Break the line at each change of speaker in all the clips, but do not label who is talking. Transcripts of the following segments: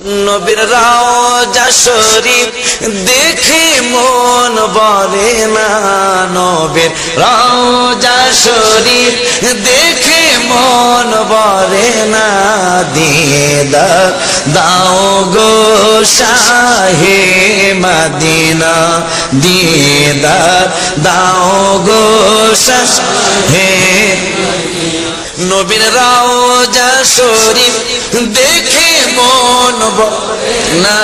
নবীর রাজা শরীফ দেখে মন বলে না। নবীর রাজা শরীফ দেখে মন বলে না। দিয়ে দাও গো শাহে মদিনা। দিয়ে দাও গো শাহে নবীর রাজা শরীফ দেখে মন না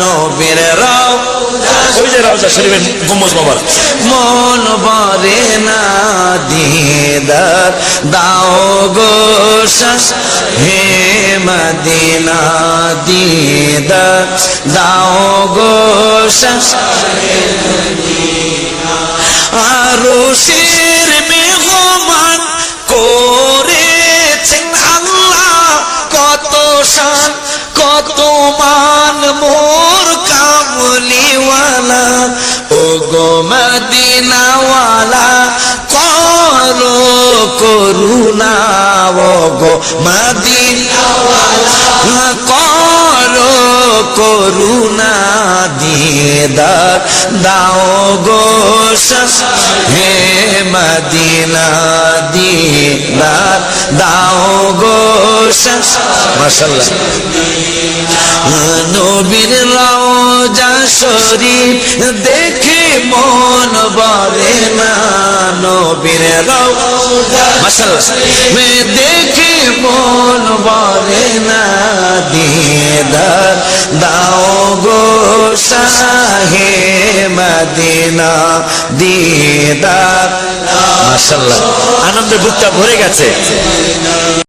নবীর রাও
ওই যে রাজা শরীফের গম্বুজ বাবার।
মন বরে না দিদার। দাও গো শাস হে মদিনা দিদার। দাও গো শাস আরও শের কত মান মোর কামলিওয়ালা ও গো মদিনাওয়ালা করো করুণা ও গো মদিনাওয়ালা করো করুণা। দিদার দাও গো হে মদিনা দিদার দাও গো মাশাআল্লাহ। নবীর রওজা শরীফ দেখে মন বলে না, নবীর রওজা মাশাআল্লাহ দেখে মন বলে না দিদার দাও গো শাহে মদিনা দিদার। মাশাল্লাহ
আনন্দে বুকটা ভরে গেছে।